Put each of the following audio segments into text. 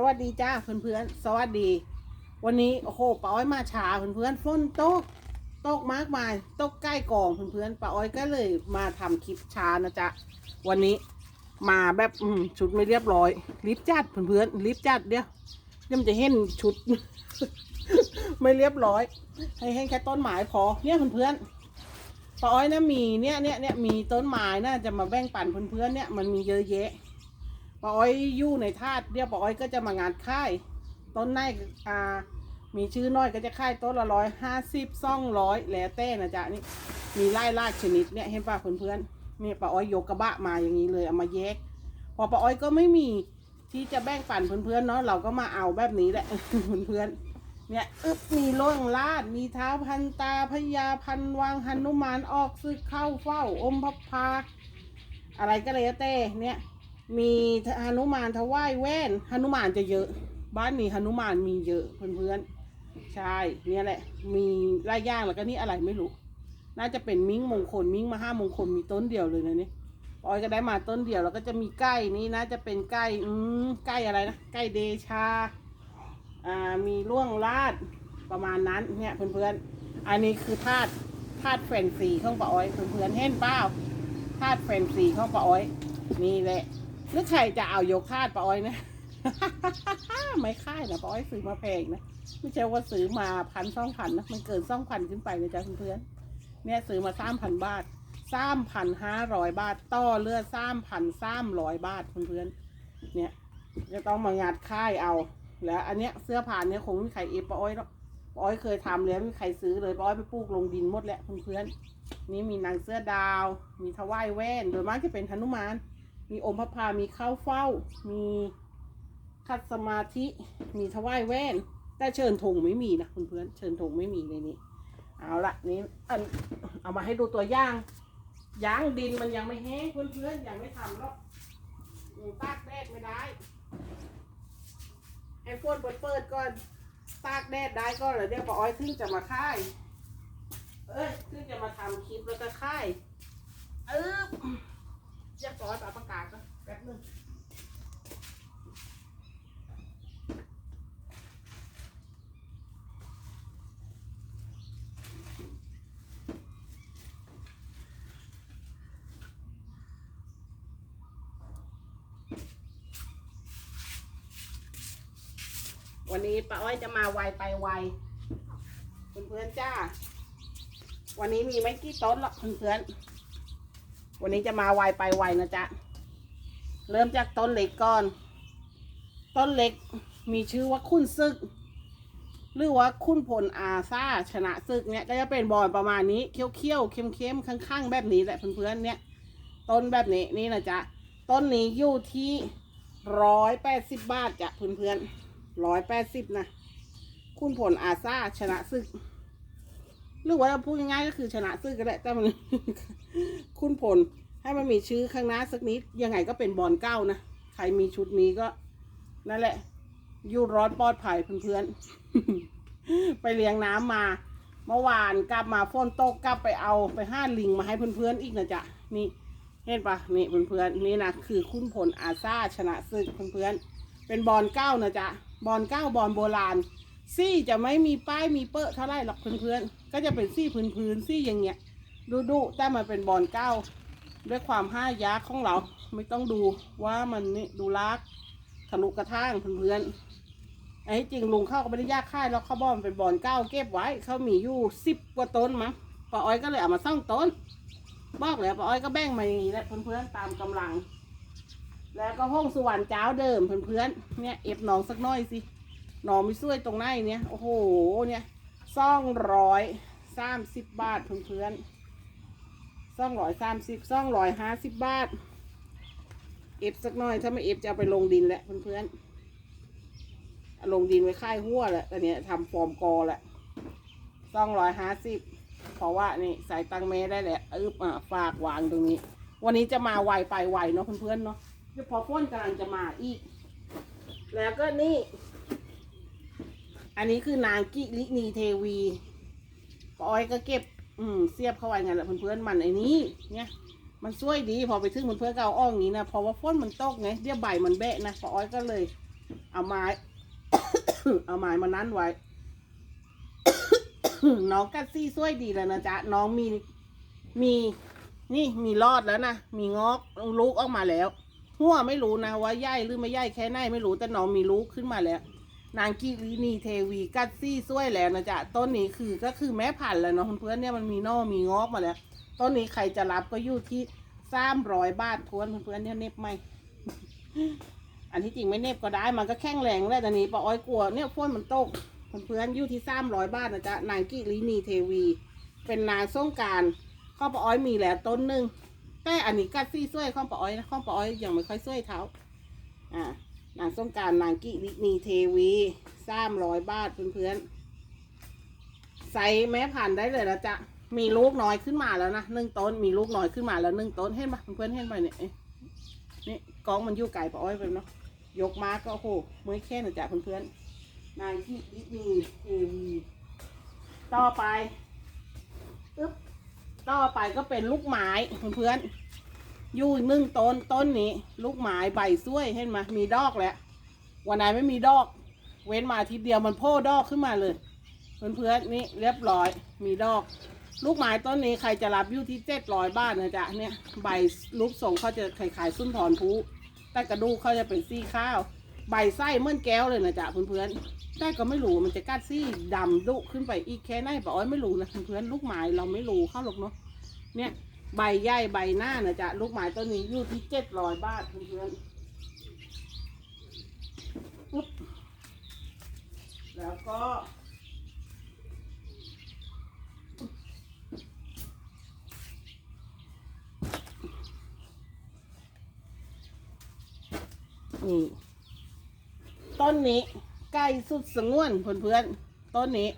สวัสดีจ้าเพื่อนๆ สวัสดี วันนี้โอ้โหป้าอ้อยมาช้าเพื่อนๆฝนตกตกมากมายตกใกล้กองเพื่อนๆป้าอ้อยก็เลยมาทำคลิปช้านะจ๊ะวันนี้มาแบบอืมชุดไม่เรียบร้อยรีบจัดเพื่อนๆรีบจัดเดี๋ยวเดี๋ยวมันจะเห็นชุด ไม่เรียบร้อย ให้ให้แค่ต้นไม้พอเนี่ยเพื่อนๆป้าอ้อยนะมีเนี่ยเนี่ยเนี่ยมีต้นไม้น่าจะมาแบ่งปันเพื่อนๆเนี่ยมันมีเยอะแยะ ปาอ้อยอยู่ในธาตุเดียวปาอ้อยก็จะมางานค่ายต้นไนอ่ามีชื่อน้อยก็จะค่ายต้นละร้อยห้าสิบซ่องร้อยแล้วแต่นะจ๊ะนี่มีไล่ลากชนิดเนี่ยเห็นป่ะเพื่อนๆนี่ป้าอ้อยยกกระบะมาอย่างนี้เลยเอามาแยก พอปาอ้อยก็ไม่มีที่จะแบ่งปันเพื่อนๆเนาะเราก็มาเอาแบบนี้แหละเพื่อนๆเนี่ยอึบมีล่องลาด มีเท้าพันตาพญาพันวางหนุมานออกซึกเข้าเฝ้า อมพับพา อะไรก็เลยแต่เนี่ย มีหนุมานถวายแว่นหนุมานจะเยอะ บ้านนี้หนุมานมีเยอะเพื่อนๆใช่เนี่ยแหละ มีลายย่างแล้วก็นี่อะไรไม่รู้ น่าจะเป็นมิ้งมงคลมิ้งมาห้ามงคลมีต้นเดียวเลยนะนี่ปอยก็ได้มาต้นเดียวแล้วก็จะมีไก่นี่นะจะเป็นไก่อืมไก่อะไรนะไก่เดชาอ่ามีล่วงลาดประมาณนั้นเนี่ยเพื่อนๆอันนี้คือธาตุธาตุแฟนซีของป้าอ้อยเพื่อนๆเห็นเปล่าธาตุแฟนซีของป้าอ้อยนี่แหละ หรือใครจะเอายกคาดป้าอ้อยนะ ไม่ค่ายนะป้าอ้อยซื้อมาแพงนะ ไม่ใช่ว่าซื้อมาพันสองพันนะ มันเกินสองพันขึ้นไปเลยจ้ะเพื่อนๆเนี่ยซื้อมาสามพันบาทสามพันห้าร้อยบาท ต่อเลือดสามพันสามร้อยบาทเพื่อนๆเนี่ย จะต้องมางัดค่ายเอา แล้วอันเนี้ยเสื้อผ้าเนี้ยคงไม่มีใครเอฟป้าอ้อยหรอกป้าอ้อยเคยทำแล้วไม่มีใครซื้อเลยป้าอ้อยไปปลูกลงดินหมดแหล้วเพื่อนๆนี่มีนางเสื้อดาว มีทวายแว่น โดยมากจะเป็นหนุมาน มีอมพระพามีข้าวเฝ้า มีคัดสมาธิ มีทวายแว่น แต่เชิญธงไม่มีนะเพื่อนๆเชิญธงไม่มีในนี้ เอาละนี่อันเอามาให้ดูตัวอย่างยางดินมันยังไม่แห้งเพื่อนๆยังไม่ทำหรอกยังตากแดดไม่ได้ให้ฝนเปิดเปิดๆก่อนตากแดดได้ก็เดี๋ยวป้าอ้อยขึ้นจะมาค่าย เอ้ยขึ้นจะมาทำคลิปแล้วก็ค่ายเออ เรียบร้อยปะประกาศก็แป๊บนึงวันนี้ป้าอ้อยจะมาไวไปไวเพื่อนๆจ้า วันนี้มีไม่กี่ต้นหรอกเพื่อนๆ วันนี้จะมาไวไปไวนะจ๊ะ เริ่มจากต้นเล็กก่อน ต้นเล็กมีชื่อว่าคุณซึก หรือว่าคุณผลอาซาชนะซึกเนี่ยก็จะเป็นบอลประมาณนี้เคี้ยวๆเข้มๆข้างๆ แบบนี้แหละเพื่อนๆเนี่ยต้นแบบนี้นี่นะจ๊ะ ต้นนี้อยู่ที่ร้อยแปดสิบบาทจ้ะเพื่อนๆร้อยแปดสิบนะ คุณผลอาซาชนะซึก หรือว่าพูดง่ายๆก็คือชนะซึกก็ได้แต่มัน คุณผลให้มันมีชื่อข้างหน้าสักนิดยังไงก็เป็นบอลเก้านะใครมีชุดนี้ก็ นั่นแหละอยู่ร้อนปลอดภัยเพื่อนๆ ไปเลี้ยงน้ำมา เมื่อวานกลับมาฝนตกกลับไปเอาไปห้าลิงมาให้เพื่อนๆอีกนะจ๊ะนี่เห็นปะนี่เพื่อนๆนี่นะคือคุณผลอาซาชนะซึกเพื่อนๆเป็นบอลเก้านะจ๊ะบอลเก้าบอลโบราณ ซี่จะไม่มีป้ายมีเปอะเท่าไรหรอกเพื่อนๆ ก็จะเป็นซี่พื้นๆซี่อย่างเงี้ยดูดูๆแต่มันเป็นบอลเก้า ด้วยความห้ายักษ์ของเรา ไม่ต้องดูว่ามันนี่ดูลักทะลุกระทั่งเพื่อนๆไอ้จริงลุงเข้าก็ไม่ได้ยากค่ายแล้วเขาบอกมันเป็นบอลเก้าเก็บไว้เขามีอยู่สิบกว่าต้นมั้งป้าอ้อยก็เลยเอามาซ่องต้น บอกแล้วป้าอ้อยก็แบ่งมาอย่างนี้แหละเพื่อนๆตามกำลัง แล้วก็ห้องสวรรค์เจ้าเดิมเพื่อนๆเนี่ยเอฟหนองสักน้อยสิ หนอมีช่วยตรงไหนเนี่ยโอ้โหเนี่ยซ่องร้อยสามสิบบาทเพื่อนๆซ่องร้อยสามสิบซ่องร้อยห้าสิบบาท เอฟสักหน่อยถ้าไม่เอฟจะเอาไปลงดินแหละเพื่อนๆเอาลงดินไว้ค่ายหัวแหละแต่เนี้ยทำฟอร์มกอแหละซ่องร้อยห้าสิบเพราะว่านี่ใส่ตังเมได้แหละอึบอะฝากวางตรงนี้ วันนี้จะมาไวไปไวเนาะเพื่อนๆเนาะเดี๋ยวพอฟ้นกำลังจะมาอีก แล้วก็นี่ อันนี้คือนางกิลินีเทวีปอยก็เก็บ อืมเสียบเข้าไว้ไงแหละเพื่อนๆมันไอ้นี้เนี่ยมันช่วยดี พอไปถึงเพื่อนๆก็เอาอ้องอย่างนี้นะเพราะว่าฝนมันตกไงเดี๋ยวใบมันแบะนะปออ้อยก็เลย เอาไม้ เอาไม้มานั้นไว้ น้องกัดซี่ช่วยดีแล้วนะจ๊ะน้องมีมีนี่มีรอดแล้วนะ มีงอกลูกออกมาแล้ว หัวไม่รู้นะว่าใหญ่หรือไม่ใหญ่แค่ไหนไม่รู้แต่น้องมีลูกขึ้นมาแล้ว นางกิรินีเทวีกัดซี่ช่วยแล้วนะจ๊ะต้นนี้คือก็คือแม่พันธุ์แล้วเนาะเพื่อนๆเนี่ยมันมีนอมีงอกมาแล้วต้นนี้ใครจะรับก็อยู่ที่สามร้อยบาททวนเพื่อนๆเนี่ยเน็บไหมอันที่จริงไม่เน็บก็ได้มันก็แข็งแรงแล้วแต่นี้ปะอ้อยกลัวเนี่ยฝนมันตกเพื่อนๆอยู่ที่สามร้อยบาทนะจ๊ะนางกิรินีเทวี เป็นนางสงการข้าปะอ้อยมีแล้วต้นหนึ่งแต่อันนี้กัดซี่ช่วยข้าปะอ้อยนะข้าปะอ้อยยังไม่ค่อยช่วยเท้าอ่า นางสงการนางกิรินีเทวีสามร้อยบาทเพื่อนๆใส่แม่ผ่านได้เลยนะจ๊ะมีลูกน้อยขึ้นมาแล้วนะหนึ่งต้นมีลูกน้อยขึ้นมาแล้วหนึ่งต้นเห็นปะเพื่อนๆเห็นไปเนี่ยนี่กองมันยู่ไก่ปะอ้อยไปเนาะยกมาก็โอ้โหมือแค่นะจ๊ะเพื่อนๆนางกิรินีเทวีต่อไปอึ๊บต่อไปก็เป็นลูกไม้เพื่อนๆ ยู่นึ่งต้นต้นนี้ ลูกไม้ใบซ้วยเห็นไหมมีดอกแล้ววันไหนไม่มีดอก เว้นมาอาทิตย์เดียวมันโพ่ดอกขึ้นมาเลยเพื่อนๆนี่เรียบร้อย มีดอก ลูกไม้ต้นนี้ใครจะรับอยู่ที่เจ็ดร้อยบาทนะจ๊ะเนี่ยใบรูปทรงเขาจะขายขายๆสุนทรภูแต่กระดูกเขาจะเป็นซี่ข้าว ใบไส้เมื่อนแก้วเลยนะจ๊ะเพื่อนๆแต่ก็ไม่รู้มันจะกัดซี่ดำดุขึ้นไปอีกแค่ไหนปะอ้อยไม่รู้นะเพื่อนๆลูกไม้เราไม่รู้เข้าหรอกเนาะเนี่ย ใบใหญ่ใบหน้านะจ๊ะลูกไม้ต้นนี้อยู่ที่เจ็ดร้อยบาทเพื่อนๆแล้วก็นี่ต้นนี้ใกล้สุดสงวนเพื่อนๆต้นนี้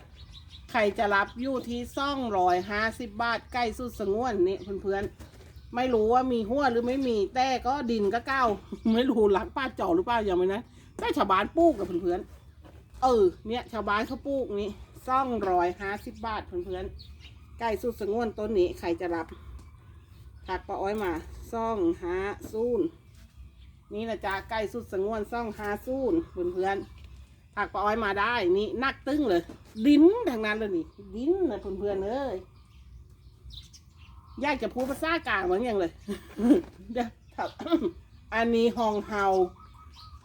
ใครจะรับอยู่ที่ซ่องร้อยห้าสิบบาทใกล้สุดสงวนนี่เพื่อนๆ ไม่รู้ว่ามีหัวหรือไม่มี แต่ก็ดินก็เก้า ไม่รู้หลักป้าจาะหรือเปล่าอย่างไรนะแต่ชาวบ้านปลูกกับเพื่อนๆ เออ เนี่ยชาวบ้านเขาปลูกนี่ซ่องร้อยห้าสิบบาทเพื่อนๆ ใกล้สุดสงวนต้นนี้ใครจะรับถักป้าอ้อยมาซ่องห้าซูนนี่นะจ๊ะใกล้สุดสงวนซ่องฮาซูนเพื่อนๆ ผักปลาอ้อยมาได้นี่นักตึ้งเลย ดิ้นทางนั้นเลยนี่ ดิ้นนะเพื่อนๆเอ้ยยากจะพูดภาษากลางเหมือนอย่างเลยเดี๋ยวอันนี้ฮองเฮา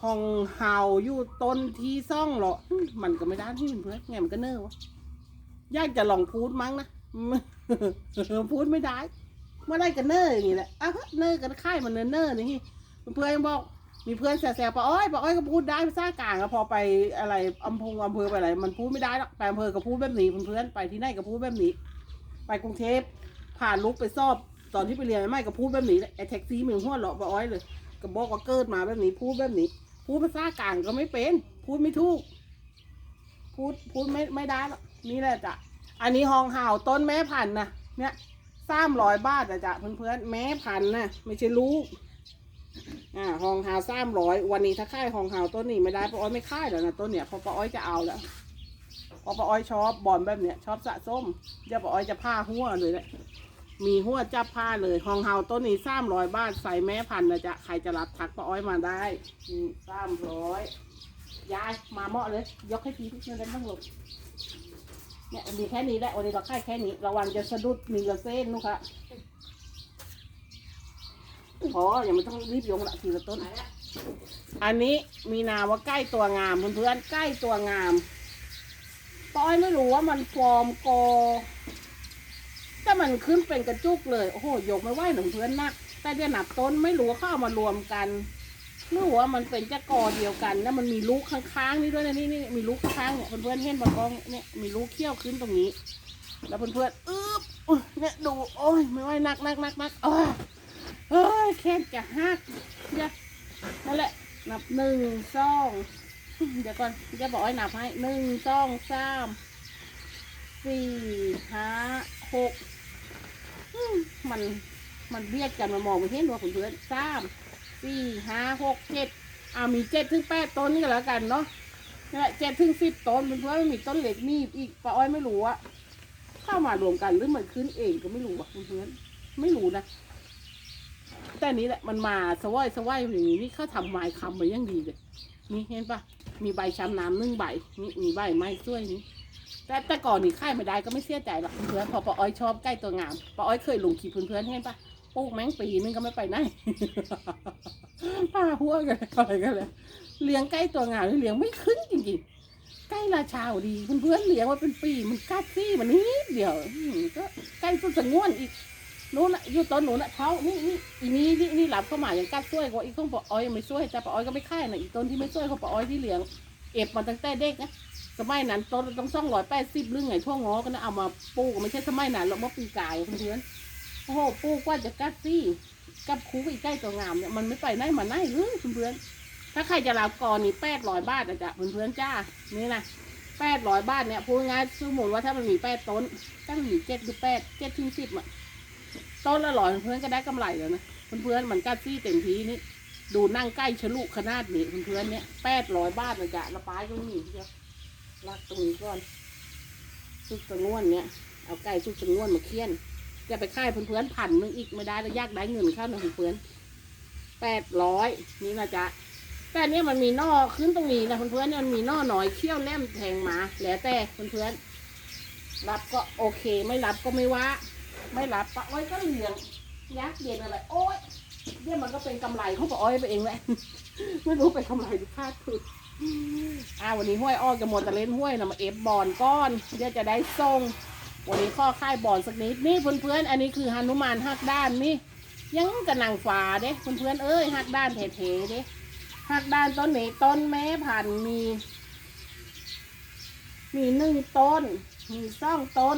ฮองเฮาอยู่ต้นที่ซ่องเหรอ มันก็ไม่ได้ที่เพื่อนไงมันก็เน้อวะยากจะลองพูดมั้งนะพูดไม่ได้เมื่อไรก็เน้ออย่างนี้แหละอะเน้อกันค่ายมันเน้อเน้อนี่เพื่อนบอก มีเพื่อนแซวๆปะอ้อยปะอ้อยก็พูดได้ภาษากลางอะพอไปอะไรอำพงอำเภอไปอะไร มันพูดไม่ได้หรอกไปอำเภอก็พูดแบบนี้เพื่อนๆไปที่ไหนก็พูดแบบนี้ ไปกรุงเทพผ่านลุกไปสอบตอนที่ไปเรียนไม่ก็พูดแบบนี้ไอ้แท็กซี่มืองหัวเราะปะอ้อยเลยก็บอกว่าเกิดมาแบบนี้พูดแบบนี้ พูดภาษากลางก็ไม่เป็น พูดไม่ถูก พูดพูดไม่ไม่ได้หรอกนี่แหละจ้ะอันนี้ฮองห่าวต้นแม่พันธุ์นะเนี่ยสามร้อยบาทอะจ้ะเพื่อนๆแม่พันธุ์นะไม่ใช่ลูก อ่าฮองฮาวสามร้อยวันนี้ถ้าค่ายฮองฮาวต้นนี้ไม่ได้ป้าอ้อยไม่ค่ายแล้วนะต้นเนี้ยเพราะป้าอ้อยจะเอาแล้วเพราะป้าอ้อยชอบบอลแบบเนี้ยชอบสะสมเดี๋ยวป้าอ้อยจะผ้าหัวเลยแหละมีหัวจับผ้าเลยฮองฮาวต้นนี้สามร้อยบาทใส่แม่พันนะจ๊ะใครจะรับทักป้าอ้อยมาได้สามร้อยยายมาเหมาะเลย ยกให้ทีทุกเงินได้บ้างลูกเนี่ยมีแค่นี้แหละวันนี้เราค่ายแค่นี้ระวังจะสะดุดมีกระเส้นนุค่ะ พออย่าไม่ต้องรีบยกละทีละต้น อันนี้มีนามว่าใกล้ตัวงามเพื่อนๆใกล้ตัวงามป้อยไม่รู้ว่ามันฟอร์มโกแต่มันขึ้นเป็นกระจุกเลยโอ้โหยกไม่ไหวหนึ่งเพื่อนนัก แต่เดี๋ยวหนับต้นไม่รู้ว่าเข้าเอามารวมกันไม่รู้ว่ามันเป็นจะกอเดียวกันแล้วมันมีลูกข้างๆนี่ด้วยนะนี่นี่มีลูกข้างเนี่ยเพื่อนๆเห็นบกองเนี่ยมีลูกเขี้ยวขึ้นตรงนี้ แล้วเพื่อนๆอึ๊บอุ๊ยเนี่ยดูโอ้ยไม่ไหวนักนักนักนักอ้ย เฮ้ยแค่จะหักเดี๋ยวนั่นแหละนับหนึ่งสองเดี๋ยวก่อนจะบอกให้นับให้หนึ่งสองสามสี่ห้าหกมันมันเรียกกันมามองไม่เห็นว่าคุณเพื่อนสามสี่ห้าหกเจ็ดอ่ามีเจ็ดถึงแปดต้นก็แล้วกันเนาะนั่นแหละเจ็ดถึงสิบต้นเพื่อนไม่มีต้นเหล็กมีบอีกป้าอ้อยไม่รู้อะเข้ามารวมกันหรือมันขึ้นเองก็ไม่รู้ว่ะเพื่อนไม่รู้นะ แต่นี้แหละมันมาสวอยสวอยอย่างนี้นี่เขาทำไม้คำมายังดีเลยนี่เห็นปะมีใบช้ำน้ำนึ่งใบนี่มีใบไม้ช่วยนี่แต่แต่ก่อนนี่ค่ายไม่ได้ก็ไม่เสียใจหรอกเพื่อนพอปาอ้อยชอบใกล้ตัวงามปาอ้อยเคยลงคลิปเพื่อนๆเห็นปะปลูกแมงปีนึงก็ไม่ไปไหนป้าหัวกันอะไรกันเลยเลี้ยงใกล้ตัวงามนี่เลี้ยงไม่ขึ้นจริงๆ ใกล้ราชาวดีเพื่อนๆเลี้ยงมาเป็นปีมันกัดซี่มันนิดเดียวก็ใกล้สุดสงวนอีก นู้นน่ะอยู่ต้นหนูน่ะเขานี่นี่อีนี้นี่นี่หลับเข้ามาอย่างกัดช่วยกว่าอีกของปออ้อยไม่ช่วยแต่ปออ้อยก็ไม่ค่ายนะอีกต้นที่ไม่ช่วยของปออ้อยที่เหลี้ยงเอฟมาตั้งแต่เด็กนะสมัยนั้นต้นต้องสองร้อยแปดสิบหรือไงทั่วงอก็นะเอามาปลูกไม่ใช่สมัยนั้นหรอกเมื่อปีกายเพื่อนโอ้โหปลูกกว่าจะกัดซี่กับคูอีกใกล้ตัวงามเนี่ยมันไม่ไปไหนมาไหนเลยเพื่อนถ้าใครจะรับก่อนนี่แปดร้อยบาทนะจ๊ะเพื่อนๆจ้านี่นะแปดร้อยบาทเนี่ยพูดง่ายสมมติว่าถ้ามันมีแปดต้นถ้ามันมีเจ็ดหรือแปดเจ็ดถึงสิบอะ ต้นละร้อยเพื่อนก็ได้กำไรแล้วนะเพื่อนๆมันกัดซี่เต็มทีนี่ดูนั่งใกล้ฉลุขนาดนี้เพื่อนๆเนี่ยแปดร้อยบาทนะจ๊ะละปลายก็มีเดียวรักตรงนี้ก่อนสุดสงวนเนี่ยเอาไก่สุดสงวนมาเคี่ยนจะไปค่ายเพื่อนๆพันนึงอีกไม่ได้แล้วยากได้เงินเข้าหนึ่เพื่อนแปดร้อยนี่นะจ๊ะแต่เนี้ยมันมีนอขึ้นตรงนี้นะเพื่อนๆเนี่ยมันมีนอหน่อยเขี้ยวแหลมแทงมาแล้วแต่เพื่อนๆรับก็โอเคไม่รับก็ไม่ว่า ไม่รับปะอ้อยก็เหลืองยักษ์เย็นอะไรโอ้ยเนี่ยมันก็เป็นกำไรของปะอ้อยไปเองแหละไม่รู้เป็นกำไรหรือคาดทุนอ่าวันนี้ห้วยอ้อยกับหมดตะเล่นห้วยนะมาเอฟบอลก้อนเดี๋ยวจะได้ส่งวันนี้ข้อค่ายบอลสักนิดนี่เพื่อนๆอันนี้คือฮานุมานหักด้านนี่ยังกระนังฟ้าเด้เพื่อนๆเอ้ยหักด้านเท่ๆเด้หักด้านต้นนี้ต้นแม่พันมี มีหนึ่งต้น มีซ่องต้น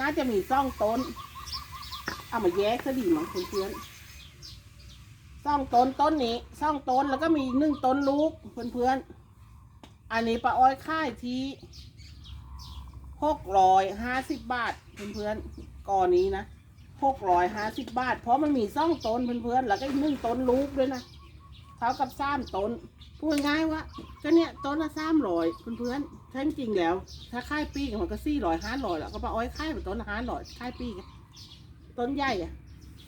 น่าจะมีซ่องต้น เอามาแยกซะดีมั้งเพื่อนๆซ่องต้นต้นนี้ซ่องต้นแล้วก็มีหนึ่งต้นลูกเพื่อนๆ อันนี้ปลาอ้อยค่ายที่หกร้อยห้าสิบบาทเพื่อนๆก่อนนี้นะหกร้อยห้าสิบบาท เพราะมันมีซ่องต้นเพื่อนๆแล้วก็อีกหนึ่งต้นลูกด้วยนะ เท่ากับสามต้นพูดง่ายว่าก็เนี่ยต้นละสามร้อยเพื่อนๆถ้จริงแล้ว ถ้าค่ายปีกมันก็สี่ร้อยห้าร้อยแล้วก็ปาอ้อยค่ายเป็นต้นละห้าร้อยค่ายปีกต้นใหญ่อะ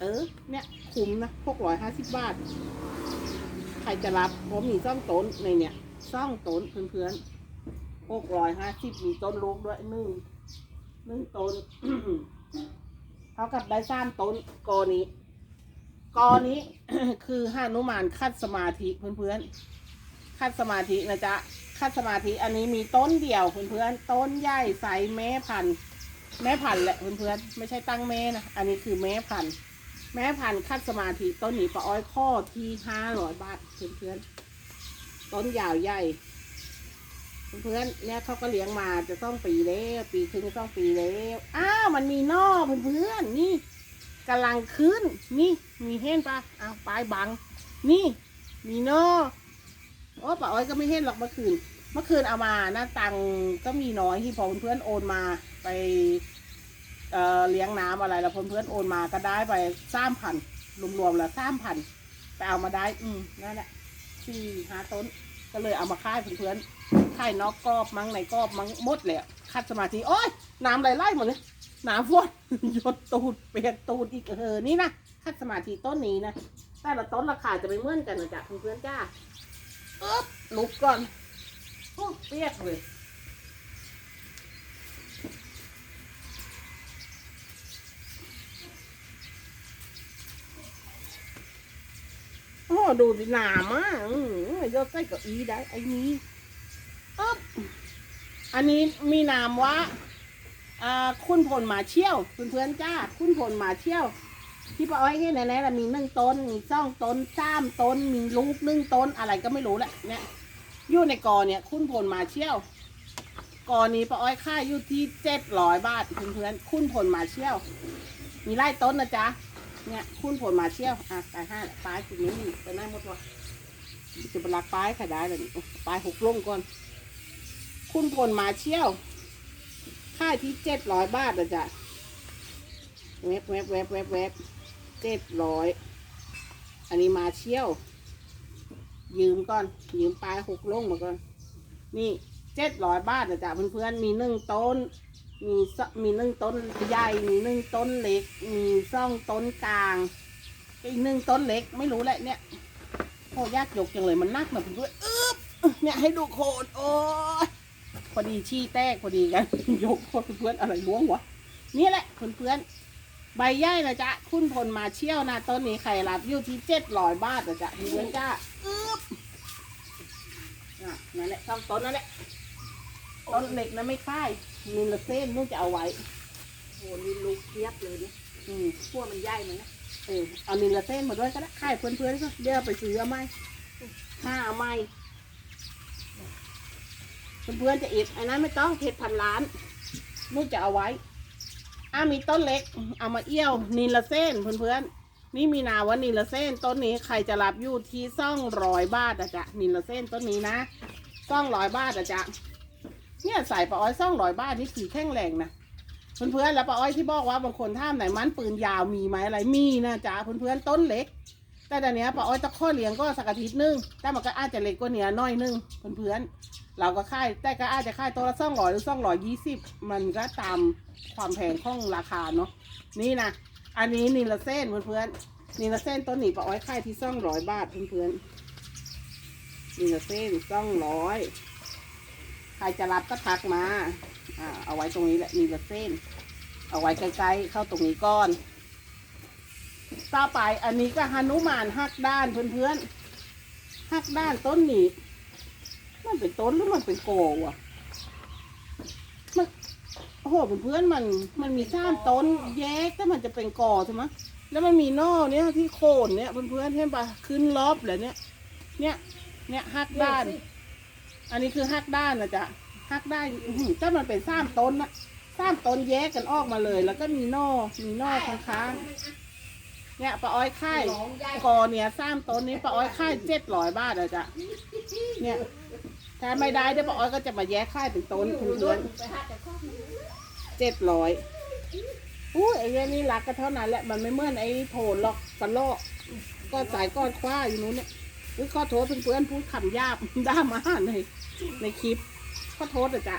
เออ เนี่ยคุ้มนะหกร้อยห้าสิบบาท ใครจะรับผมมีซ่องต้นในเนี่ยซ่องต้นเพื่อนๆหกร้อยห้าสิบมีต้นลูกด้วยหนึ่งหนึ่งต้นเท่ากับได้สามต้นกอนี้ กอนี้ คือหานุมานคัดสมาธิเพื่อนๆคัดสมาธินะจ๊ะคัดสมาธิอันนี้มีต้นเดียวเพื่อนๆต้นใหญ่ใสแม่พันธุ์แม่พันธุ์แหละเพื่อนๆไม่ใช่ตั้งแม่นะอันนี้คือแม่พันธุ์แม่พันธุ์คัดสมาธิต้นนี้ปลาอ้อยข้อที่ห้าร้อยบาทเพื่อนๆต้นยาวใหญ่เพื่อนๆเนี่ยเขาก็เลี้ยงมาจะต้องปีแล้วปีครึ่งต้องปีแล้วอ้าวมันมีนอกเพื่อนๆนี่ กำลังขึ้น นี่ มีเห็นปะเอาปลายบัง นี่ มีเนอะโอ้ป้าอ้อยก็ไม่เห็นหรอกเมื่อคืน เมื่อคืนเอามานะตังก็มีน้อยที่พอเพื่อนโอนมาไปเอ่อเลี้ยงน้ำอะไร แล้วเพื่อนโอนมาก็ได้ไปสามพันรวมๆแล้วสามพันไปเอามาได้ อืมนั่นแหละสี่ห้าต้น ก็เลยเอามาค่ายเพื่อนๆค่ายนอกกรอบมั้งในกรอบมั้งหมดเลยอะคัดสมาธิโอ้ยน้ำไหลไล่หมดเลย หนาฝนหยดตูดเปียกตูดอีกเออนี่นะคัดสมาธิต้นนี้นะแต่ละต้นราคาจะไม่เหมือนกันนะจ๊ะเพื่อนๆจ้าอึ๊บลุกก่อนโอ้เปียกเลยโอ้ดูดิหนามอะยอดใส่กับอีได้ไอ้นี้อึ๊บอันนี้มีนามว่า อ่าคุณผลหมาเชี่ยวเพื่อนๆจ้าคุณผลหมาเชี่ยว ที่ป้าอ้อยเห็นแน่ๆละมีหนึ่งต้นมีสองต้นสามต้นมีลูกหนึ่งต้นอะไรก็ไม่รู้แหละเนี่ยอยู่ในกอเนี่ย คุณผลหมาเชี่ยวกอนี้ป้าอ้อยค่ายอยู่ที่เจ็ดร้อยบาทเพื่อนๆคุณผลหมาเชี่ยว มีไร่ต้นนะจ๊ะเนี่ยคุณผลหมาเชี่ยวอะตายห้าปลายจุดนี้มีไปไหนหมดวะจะเป็นลักปลายขายได้เลยนี่ปลายหกลงก่อน คุณผลหมาเชี่ยว ค่าที่เจ็ดร้อยบาทนะจ๊ะเว็บเว็บเว็บเว็บเว็บเจ็ดร้อยอันนี้มาเชี่ยว ยืมก่อน ยืมปลายหกลงมาก่อน นี่เจ็ดร้อยบาทนะจ๊ะเพื่อนๆมีหนึ่งต้น มีสมีหนึ่งต้นใหญ่ มีหนึ่งต้นเล็ก มีซ่องต้นกลาง อีกหนึ่งต้นเล็กไม่รู้แหละเนี่ยโอ้ยากยกจังเลยมันนักนะเพื่อนๆอึ๊บเนี่ยให้ดูโคนโอ้ย พอดีชี้แตกพอดีกันยกเพื่อนๆอะไรล้วงวะนี่แหละเพื่อนๆใบใหญ่นะจ๊ะคุณพลมาเชี่ยวนะต้นนี้ใครรับอยู่ที่เจ็ดร้อยบาทนะจ๊ะเพื่อนๆจ้าอึ๊บอะนั่นแหละต้นต้นนั่นแหละต้นเหล็กนะไม่ค่ายนิลเส้นนู่นจะเอาไว้โหนี่ลูกเทียบเลยเนี่ยอืมพวกมันใหญ่เหมือนนะเออเอานิลเส้นมาด้วยก็ได้ค่ายเพื่อนๆก็เดี๋ยวไปซื้อเอาไหมห้าเอาไหม เพื่อนจะอิดอันนั้นไม่ต้องเพชรพันล้านนู่จะเอาไว้อ่ามีต้นเล็ก เอามาเอี้ยวนิลเส้นเพื่อนๆนี่มีนาว่านิลเส้นต้นนี้ใครจะรับอยู่ที่ซ่องร้อยบาทอะจ๊ะนิลเส้นต้นนี้นะซ่องร้อยบาทอะจ๊ะเนี่ยใส่ปลาอ้อยซ่องร้อยบาทนี่ถือแข็งแรงนะเพื่อนๆแล้วป้าอ้อยที่บอกว่าบางคนท่ามไหนมันปืนยาวมีไหมอะไรมีนะจ๊ะเพื่อนๆต้นเล็ก แต่ตอนนี้ป้าอ้อยตะข้อเลี้ยงก็สักอาทิตย์นึงแต่มันก็อาจจะเล็กกว่านี้น้อยนึงเพื่อนๆ เราก็ค่ายแต่ก็อาจจะค่ายตัวละสองร้อยหรือสองร้อยยี่สิบมันก็ตามความแพงของราคาเนาะนี่นะอันนี้นิลเส้นเพื่อนๆนิลเส้นต้นนี้ป้าอ้อยค่ายที่สองร้อยบาทเพื่อนๆนิลเส้นสองร้อยใครจะรับก็ทักมาอ่าเอาไว้ตรงนี้แหละมีละเส้น เอาไว้ใกล้ๆเข้าตรงนี้ก่อนต่อไปอันนี้ก็ฮานุมานหักด้านเพื่อนๆหักด้านต้นหนี้ มันเป็นต้นหรือมันเป็นโกวะมันโอ้โหเพื่อนๆมัน มันมีสามต้นแยกแต่มันจะเป็นกอใช่ไหมแล้วมันมีนอกเนี่ยที่โคนเนี่ยเพื่อนๆเห็นปะขึ้นรอบเลยเนี่ย เนี่ยเนี่ยหักด้าน อันนี้คือหักด้านนะจ๊ะหักได้อื้อหือถ้ามันเป็นสามต้นนะสามต้นแยกกันออกมาเลย แล้วก็มีนอมีนอค้างๆเนี่ยป้าอ้อยค่ายร้องใหญ่กอเนี่ยสามต้นนี้ป้าอ้อยค่เจ็ดร้อยบาทอะจ๊ะเนี่ย ถ้าไม่ได้เดี๋ยวป้าอ้อยก็จะมาแยกค่ายเป็นต้นเพื่อนไปหาแต่ข้อมือเจ็ดร้อยอุ้ยไอ้เนี่ยนี่รักก็เท่านั้นแหละมันไม่เหมือนไอ้โถนหรอกฟันลอกก็สายก้อนคว้าอยู่นู้นเนี่ยอุ้ยขอโทษเพื่อนๆพูดคำหยาบด้ามาในในคลิปขอโทษอะจ๊ะ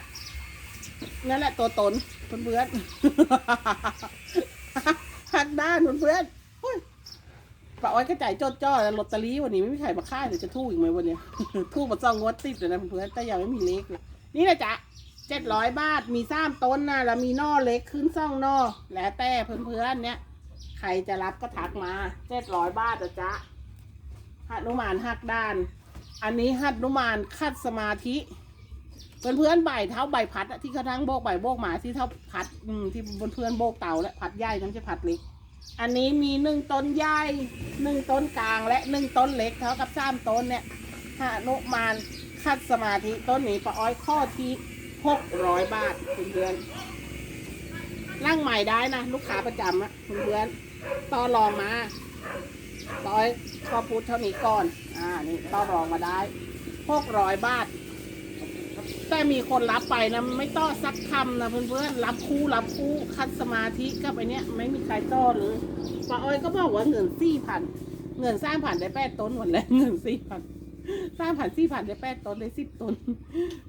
นั่นแหละตัวตนเพื่อนๆหักด้านเพื่อนๆอุ้ย ป้าอ้อยก็จ่ายจดจ้อลอตเตอรี่วันนี้ไม่มีใครมาค่ายเดี๋ยวจะทูกอีกไหมวันเนี้ย ทูกมาซองงวดติดเลยนะเพื่อนแต่ยังไม่มีเลขเลยนี่นะจ๊ะเจ็ดร้อยบาทมีซ้ำต้นนะแล้วมีนอเล็กขึ้นซ่องนอแล้วแต่เพื่อนๆเนี่ยใครจะรับก็ทักมาเจ็ดร้อยบาทอะจ๊ะหันุมานหักด้าน อันนี้หันุมานคัดสมาธิเพื่อนเพื่อนๆใบเท้าใบพัดที่เขาทั้งโบกใบโบกหมาที่เท่าพัดอืมที่บนเพื่อนๆโบกเต่าและพัดใหญ่น้ำจะพัดเล็ก อันนี้มีหนึ่งต้นใหญ่หนึ่งต้นกลางและหนึ่งต้นเล็กเท่ากับสามต้นเนี่ยหานุมานคัดสมาธิต้นนี้ปะอ้อยข้อที่หกร้อยบาทเพื่อนร่างใหม่ได้นะ ลูกค้าประจำอะเพื่อนต่อรองมาปะอ้อยก็พูดเท่านี้ก่อน อ่า นี่ต่อรองมาได้หกร้อยบาท แต่มีคนรับไปนะไม่ต้อสักคำนะเพื่อนๆรับคู่รับคู่คัดสมาธิก็ไปเนี้ยไม่มีใครต้อเลยป้าอ้อยก็บอกว่าเงินสี่พันเงินสร้างผ่านได้แปดต้นหมดแล้วเงินสี่พันสร้างผ่านสี่พันได้แปดต้นได้สิบต้น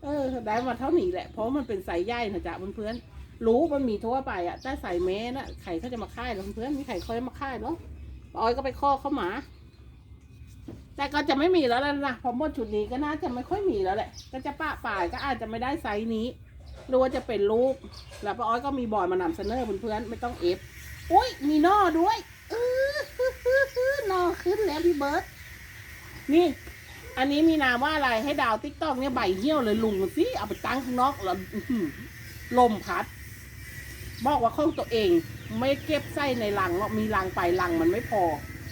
เออได้มาเท่านี้แหละเพราะมันเป็นสายใยนะจ๊ะเพื่อนๆรู้มันมีทั่วไปอะแต่สายแม้นะไข่เขาจะมาค่ายเพื่อนๆมีไข่เคยมาค่ายเนาะป้าอ้อยก็ไปข้อเข้ามา แต่ก็จะไม่มีแล้วล่ะนะเพราะหมดชุดนี้ก็น่าจะไม่ค่อยมีแล้วแหละ ก็จะปะป่ายก็อาจจะไม่ได้ไซส์นี้หรือว่าจะเป็นลูก แล้วป้าอ้อยก็มีบอยมานำเสนอเพื่อนๆไม่ต้องเอฟอุ้ยมีนอด้วยเออนอขึ้นแล้วพี่เบิร์ตนี่ อันนี้มีนามว่าอะไรให้ดาวติ๊กต็อกเนี่ยใบเหี้ยวเลยลุงสิเอาไปตั้งข้างนอกแล้วอื้อหือลมพัด บอกว่าข้องตัวเอง ไม่เก็บไส้ในลังหรอกมีลังไปลังมันไม่พอ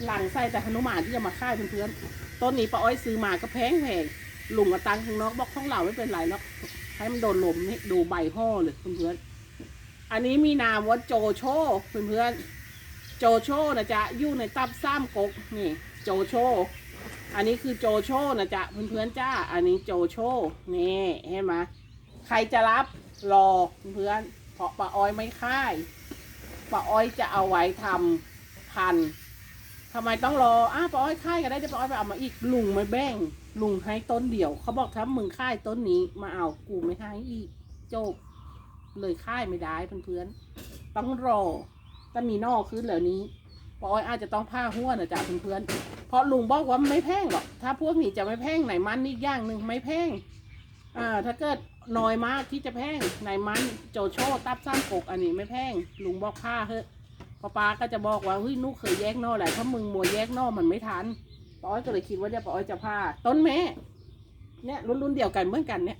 หลังไส้แต่หนุมานที่จะมาค่ายเพื่อนๆต้นนี้ป้าอ้อยซื้อมาก็แพงแพงลุงก็ตั้งข้างนอกบอกข้างเราไม่เป็นไรหรอกให้มันโดนลมนี่ดูใบห่อเลยเพื่อนๆอันนี้มีนามว่าโจโชเพื่อนๆโจโชนะจ๊ะอยู่ในตับซ้ำกกนี่ โจโช อันนี้คือโจโชนะจ๊ะเพื่อนๆจ้า อันนี้โจโชนี่เห็นไหมใครจะรับรอเพื่อนเพราะป้าอ้อยไม่ค่ายป้าอ้อยจะเอาไว้ทำพันธุ์ ทำไมต้องรออ้าวปอ้อยค่ายก็ได้เดี๋ยวปอ้อยไปเอามาอีกลุงไม่แบ่งลุงให้ต้นเดียว เขาบอกถ้ามึงค่ายต้นนี้มาเอากูไม่ให้อีกจบเลยค่ายไม่ได้เพื่อนๆต้องรอถ้ามีนอกขึ้นเหล่านี้ปอ้อยอาจจะต้องผ้าหัวนะจ๊ะเพื่อนๆเพราะลุงบอกว่าไม่แพงหรอกถ้าพวกนี้จะไม่แพงไหนมันนี่อย่างหนึ่งไม่แพงอ่าถ้าเกิดน้อยมากที่จะแพงไหนมันโจโชตับซ้ำกกอันนี้ไม่แพงลุงบอกผ้าเฮ้ พอป้าก็จะบอกว่าเฮ้ยนุกเคยแยกนอกแหละถ้ามึงมัวแยกนอกมันไม่ทันป้าอ้อยก็เลยคิดว่าเนี่ยป้าอ้อยจะผ้าต้นแม่เนี่ยรุ่นรุ่นเดียวกันเหมือนกันเนี่ย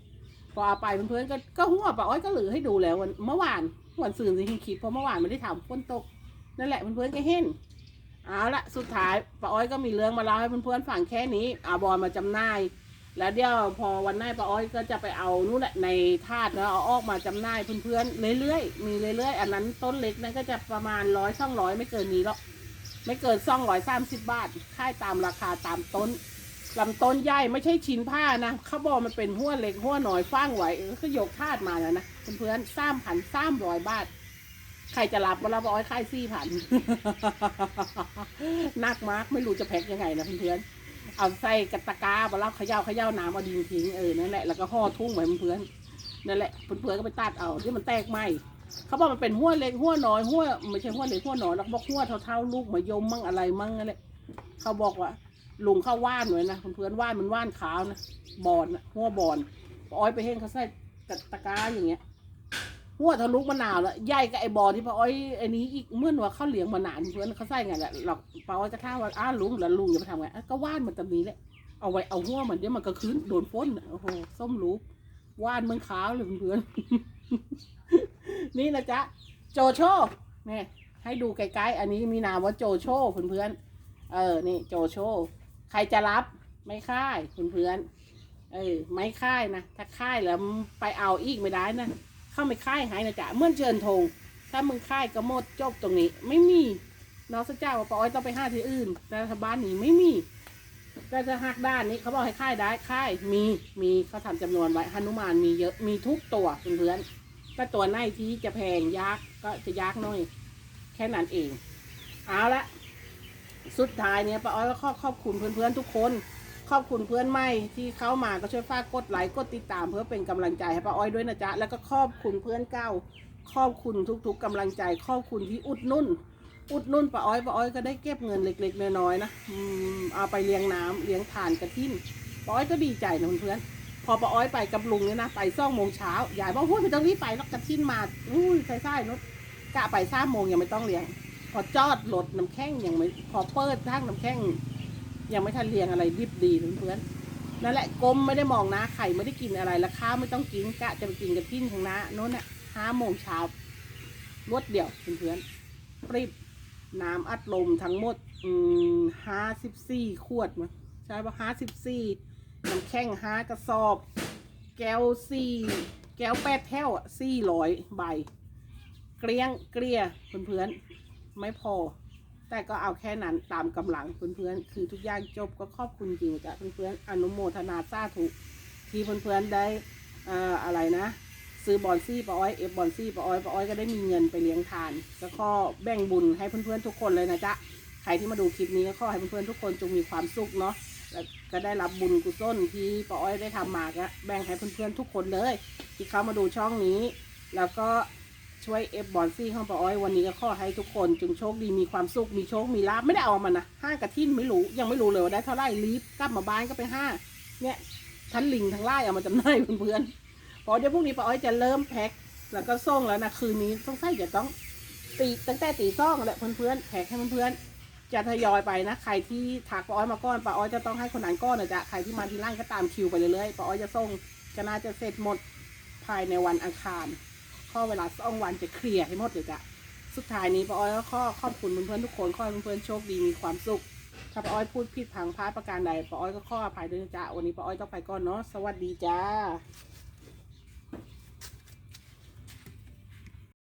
พอเอาไปเพื่อนๆก็ก็หัวป้าอ้อยก็เหลือให้ดูแล้ววันเมื่อวานวันสื่นสิคิดเพราะเมื่อวานไม่ได้ถามฝนตกนั่นแหละเพื่อนๆก็เห็นเอาละสุดท้ายป้าอ้อยก็มีเรื่องมาเล่าให้เพื่อนๆฟังแค่นี้อาบอลมาจำหน่าย แล้วเดี๋ยวพอวันหน้าป้าอ้อยก็จะไปเอานู่นแหละในธาตุแล้วเอาออกมาจำหน่ายเพื่อนๆเรื่อยๆมีเรื่อยๆอันนั้นต้นเล็กนั่นก็จะประมาณร้อยสองร้อยไม่เกินนี้หรอกไม่เกินสองร้อยสามสิบบาทค่ายตามราคาตามต้นลำต้นใหญ่ไม่ใช่ชิ้นผ้านะเขาบอกมันเป็นหัวเล็กหัวหน่อยฟ้างไหวเออก็ยกทาดมาแล้วนะเพื่อนๆสามพันสามร้อยบาท ใครจะรับมารับเอาไว้ค่ายสี่พันนักมากไม่รู้จะแพ็คยังไงนะเพื่อนๆ เอาใส่กระตะกามาแล้วเขย่าเขย่าน้ำเอาดินทิ้งเออนั่นแหละแล้วก็ห่อทุ่งไว้เพื่อนนั่นแหละเพื่อนๆก็ไปตัดเอาที่มันแตกไหมเขาบอกมันเป็นหัวเล็กหัวน้อยหัวไม่ใช่หัวเล็กหัวน้อยแล้วบอกหัวเท่าๆลูกมายมมั่งอะไรมั่งนั่นแหละเขาบอกว่าลุงเข้าว่านหน่อยนะเพื่อนๆว่านมันว่านขาวนะบอนหัวบอนอ้อยไปเห็นเขาใส่กระตะกาอย่างเงี้ย หัวทะลุมะนาวแล้วใหญ่กับไอ้บอที่ป้าอ้อยไอ้นี้อีกเมื่อว่าเขาเหลียงมานานเพื่อนเขาใส่ไงแหละหรอกป้าอ้อยจะท้าว่าอ้าลุงแล้วลุงจะไปทำไงอะก็ว่านมันตรงนี้แหละเอาไว้เอาหัวมันเดี๋ยวมันก็คืนโดนฝนน่ะโอ้โหส้มรูปว่านมันขาวเลยเพื่อนๆ นี่นะจ๊ะโจโชเนี่ยให้ดูใกล้ๆอันนี้มีนามว่าโจโชเพื่อนๆเออนี่โจโชใครจะรับไม่ค่ายเพื่อนๆเออไม่ค่ายนะถ้าค่ายแล้วไปเอาอีกไม่ได้นะ เข้าไม่ค่ายหายนะจ๊ะเมื่อเชิญธงถ้ามึงค่ายก็หมดจบตรงนี้ ไม่มีน้องสเจ้าว่าปอ้อยต้องไปห้าที่อื่นแต่รัฐบาลนี้ไม่มีก็จะหักด้านนี้เขาบอกให้ค่ายได้ค่ายมีมีเขาทำจำนวนไว้หนุมานมีเยอะมีทุกตัวเพื่อนๆก็ตัวไหนที่จะแพงยากก็จะยากหน่อย แค่นั้นเองเอาละสุดท้ายเนี่ยป้าอ้อยก็ขอขอบคุณเพื่อนๆทุกคน ขอบคุณเพื่อนใหม่ที่เข้ามาก็ช่วยฝากกดไลค์กดติดตามเพื่อเป็นกำลังใจให้ป้าอ้อยด้วยนะจ๊ะแล้วก็ขอบคุณเพื่อนเก่าขอบคุณทุกๆกำลังใจขอบคุณที่อุดนุ่น อุดนุ่นป้าอ้อยป้าอ้อยก็ได้เก็บเงินเล็กๆน้อยๆนะเอาไปเลี้ยงน้ำเลี้ยงทานกระทิ่นป้าอ้อยก็ดีใจนะเพื่อนพอป้าอ้อยไปกับลุงเนี่ยนะไปซ่องโมงเช้ายายบอกพูดไม่ต้องรีบไปแล้วกระทิ่นมาอุ้ยใส่ๆนุชกะไปสามโมงยังไม่ต้องเลี้ยงพอจอดรถน้ำแข็งยังไม่พอเปิดทางน้ำแข็ง ยังไม่ทันเรียงอะไรรีบดีเพื่อนๆนั่นแหละกลมไม่ได้มองนะไข่ไม่ได้กินอะไรแล้วข้าวไม่ต้องกินกะจะไปกินกับทิ้นทางน้าโน้นน่ะห้าโมงเช้ารวดเดียวเพื่อนๆริบน้ำอัดลมทั้งหมดอืมห้าสิบสี่ขวดมั้งใช่ปะห้าสิบสี่น้ำแข็งห้ากระสอบ แก้วสี่แก้วแปดแถวอะสี่ร้อยใบ เกลี้ยงเกลี้ยเพื่อนๆไม่พอ แต่ก็เอาแค่นั้นตามกำลังเพื่อนๆ คือทุกอย่างจบก็ขอบคุณจริงจ้ะเพื่อนๆ อนุโมทนาสาธุที่เพื่อนๆได้อ่ออะไรนะ ซื้อบอลซี่ปอ้อยเอฟบอลซี่ปอ้อยปอ้อยก็ได้มีเงินไปเลี้ยงทาน แล้วก็แบ่งบุญให้เพื่อนๆทุกคนเลยนะจ๊ะ ใครที่มาดูคลิปนี้ก็ขอให้เพื่อนๆทุกคนจงมีความสุขเนาะแล้วก็ได้รับบุญกุศลที่ปอ้อยได้ทำมาก็แบ่งให้เพื่อนๆทุกคนเลย ที่เขามาดูช่องนี้ แล้วก็ ช่วยเอฟบอลซี่เข้าไปอ้อยวันนี้ก็ขอให้ทุกคนจงโชคดีมีความสุขมีโชคมีลาบไม่ได้เอามันนะห้ากระทิ้นไม่รู้ยังไม่รู้เลยว่าได้เท่าไหร่รีบกลับมาบ้านก็ไปห้าเนี่ยทั้นลิงทั้งไล่เอามาจำหน่ายเพื่อนๆพอเดี๋ยวพรุ่งนี้ป้าอ้อยจะเริ่มแพ็คแล้วก็ส่งแล้วนะคืนนี้ต้องใส่จะต้องตีตั้งแต่ตีซ่องแหละเพื่อนๆแพ็คให้เพื่อนๆจะทยอยไปนะใครที่ถักป้าอ้อยมาก้อนป้าอ้อยจะต้องให้คนนั้นก้อนนะจ๊ะใครที่มาที่ร้านก็ตามคิวไปเรื่อยๆป้าอ้อยจะส่งก็น่าจะเสร็จหมดภายในวันอังคาร ข้อเวลาสองวันจะเคลียร์ให้หมดเลยจ้ะสุดท้ายนี้ป้าอ้อยก็ขอขอบคุณเพื่อนๆทุกคนขอให้เพื่อนๆโชคดีมีความสุข ถ้าป้าอ้อยพูดผิดพังพลาดประการใดป้าอ้อยก็ขออภัยด้วยนะจ๊ะวันนี้ป้าอ้อยต้องไปก่อนเนาะสวัสดีจ้า